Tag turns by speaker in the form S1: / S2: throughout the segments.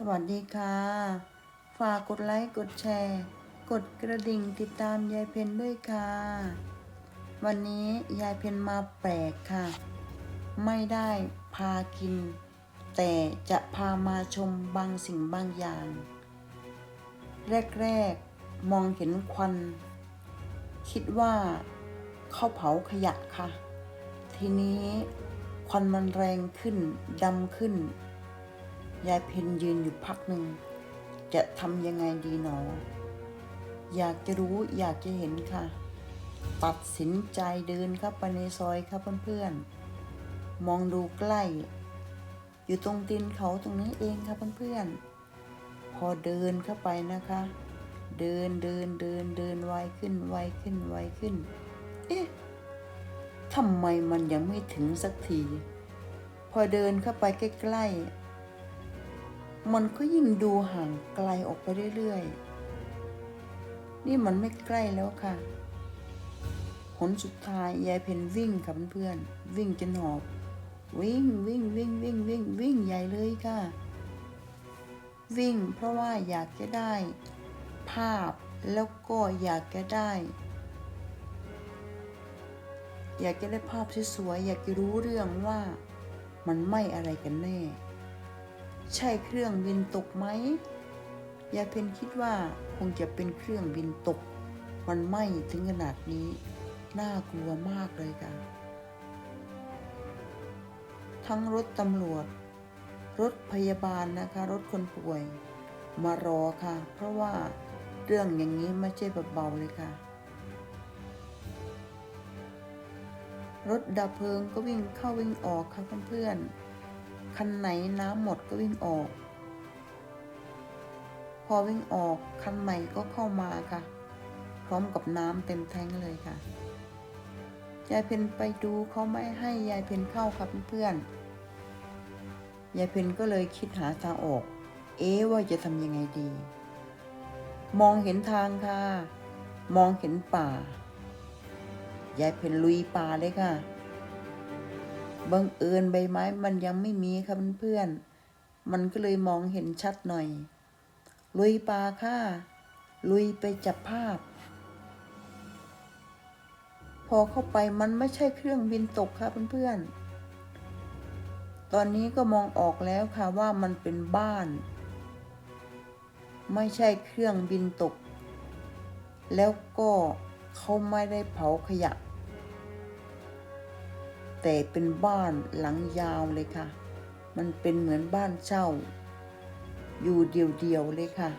S1: สวัสดีค่ะ ฝากกดไลค์กดแชร์ กดกระดิ่งติดตามยายเพนด้วยค่ะ วันนี้ยายเพนมาแปลกค่ะ ไม่ได้พากิน แต่จะพามาชมบางสิ่งบางอย่าง แรกๆมองเห็นควัน คิดว่าเขาเผาขยะค่ะ ทีนี้ควันมันแรงขึ้นดำขึ้น ยายเพนยืนอยู่พักหนึ่ง จะทำยังไงดีหนอ อยากจะรู้อยากจะเห็นค่ะ ตัดสินใจเดินเข้าไปในซอยครับเพื่อนๆ มองดูใกล้ อยู่ตรงตีนเขาตรงนี้เองครับเพื่อนๆ พอเดินเข้าไปนะคะ เดินเดินเดินเดินไวขึ้นไวขึ้นไวขึ้น เอ๊ะทำไมมันยังไม่ถึงสักที พอเดินเข้าไปใกล้ๆ มันก็ยิ่งดูห่างไกลออกไปเรื่อยๆ นี่มันไม่ใกล้แล้วค่ะ ผลสุดท้ายยายเพนวิ่งค่ะเพื่อนๆวิ่งจนหอบ วิ่งวิ่งวิ่งวิ่งวิ่งวิ่งใหญ่เลยค่ะ วิ่งเพราะว่าอยากจะได้ ภาพแล้วก็อยากจะได้ อยากจะได้ภาพสวยๆอยากจะรู้เรื่องว่ามันไม่อะไรกันแน่ ใช่เครื่องบินตกไหมยายเพนคิดว่าคงจะเป็นเครื่องบินตก มันไหม้ถึงขนาดนี้ น่ากลัวมากเลยค่ะ ทั้งรถตำรวจ รถพยาบาลนะคะ รถคนป่วย มารอค่ะ เพราะว่าเรื่องอย่างนี้ไม่ใช่เบาๆเลยค่ะ รถดับเพลิงก็วิ่งเข้าวิ่งออกค่ะเพื่อนๆ คันไหนน้ำหมดก็วิ่งออก พอวิ่งออกคันใหม่ก็เข้ามาค่ะ พร้อมกับน้ำเต็มแท้งเลยค่ะ ยายเพนไปดูเขาไม่ให้ยายเพนเข้าค่ะเพื่อนๆยายเพนก็เลยคิดหาทางออก เอ๊ว่าจะทำยังไงดี มองเห็นทางค่ะ มองเห็นป่า ยายเพนลุยป่าเลยค่ะ บังเอิญใบไม้มันยังไม่มีค่ะเพื่อนๆมันก็เลยมองเห็นชัดหน่อย ลุยป่าค่ะ ลุยไปจับภาพ พอเข้าไปมันไม่ใช่เครื่องบินตกค่ะเพื่อนๆ ตอนนี้ก็มองออกแล้วค่ะว่ามันเป็นบ้าน ไม่ใช่เครื่องบินตก แล้วก็เขาไม่ได้เผาขยะ แต่เป็นบ้านหลังยาวเลยค่ะ มันเป็นเหมือนบ้านเช่า อยู่เดียวๆเลยค่ะ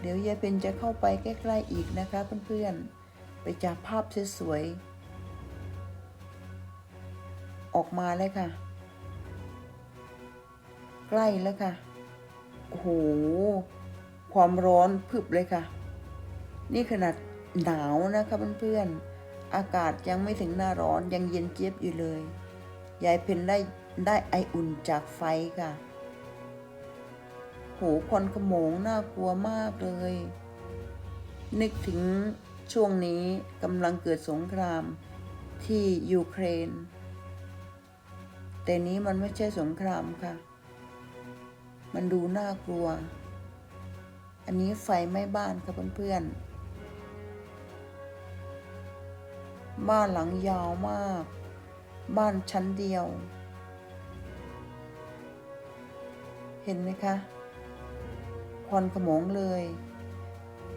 S1: เดี๋ยวยายเป็นจะเข้าไปใกล้ๆอีกนะคะเพื่อนๆ ไปจับภาพสวยๆ ออกมาเลยค่ะ ใกล้แล้วค่ะ โอ้โห ความร้อนพึบเลยค่ะ นี่ขนาด หนาวนะคะเพื่อนๆ อากาศยังไม่ถึงหน้าร้อนยังเย็นเจี๊ยบอยู่เลย ยายเพนได้ได้ไออุ่นจากไฟค่ะ โหควันขโมงน่ากลัวมากเลย นึกถึงช่วงนี้กำลังเกิดสงครามที่ยูเครน แต่นี้มันไม่ใช่สงครามค่ะ มันดูน่ากลัว อันนี้ไฟไหม้บ้านค่ะเพื่อนๆ บ้านหลังยาวมาก บ้านชั้นเดียว เห็นไหมคะควันขโมงเลย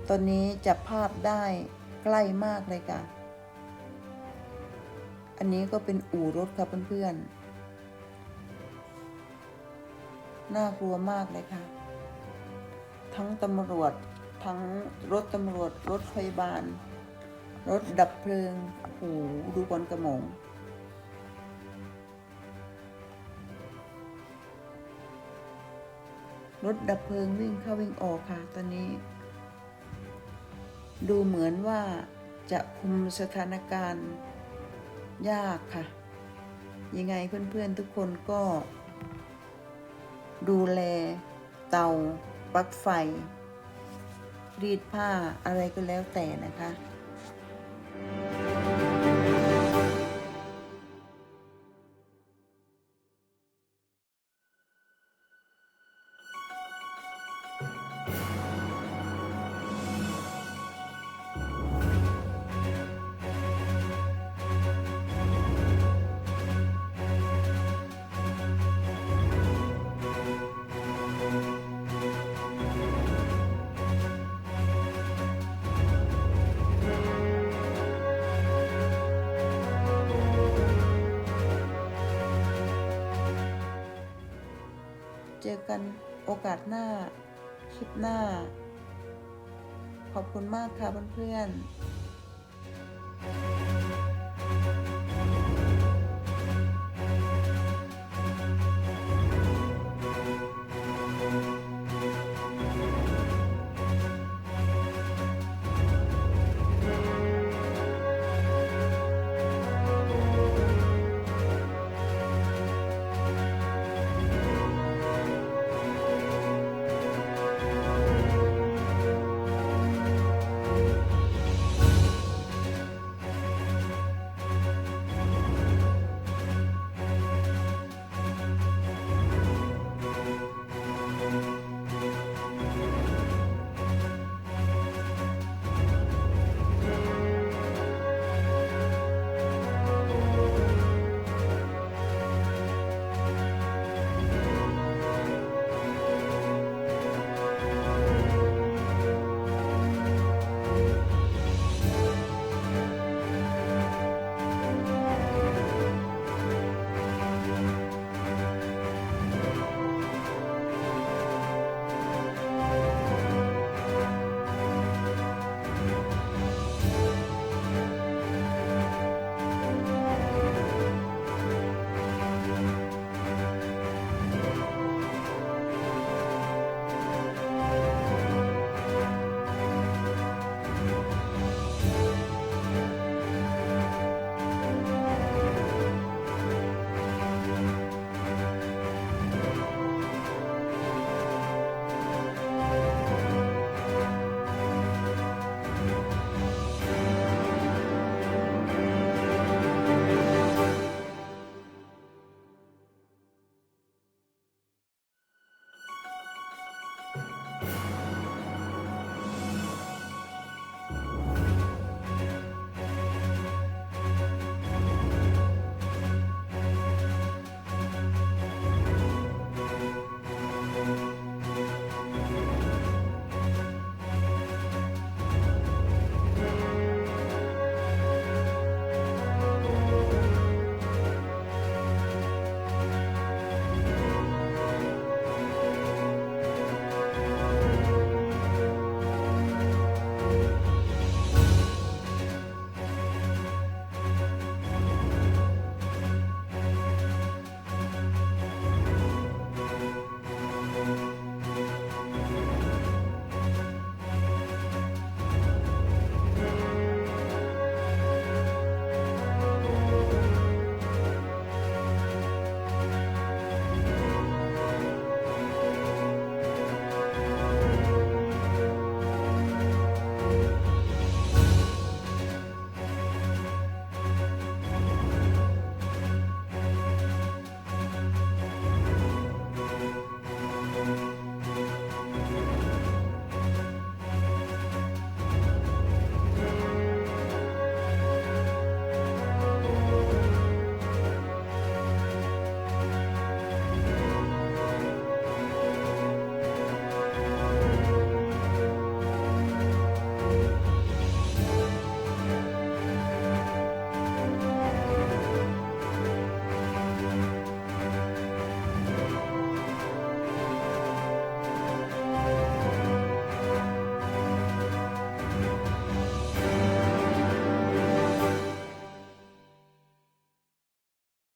S1: ตอนนี้จับภาพได้ใกล้มากเลยค่ะ อันนี้ก็เป็นอู่รถค่ะเพื่อนๆ น่ากลัวมากเลยค่ะ ทั้งตำรวจทั้งรถตำรวจ รถพยาบาล รถดับเพลิง โหดูควันกระหมงรถดับเพลิงวิ่งเข้าวิ่งออกค่ะตอนนี้ ดูเหมือนว่าจะคุมสถานการณ์ยากค่ะ ยังไงเพื่อนๆทุกคนก็ ดูแล เตาปลั๊กไฟ รีดผ้าอะไรก็แล้วแต่นะคะ อกันโอกาสหน้า คลิปหน้า ขอบคุณมากค่ะเพื่อนๆ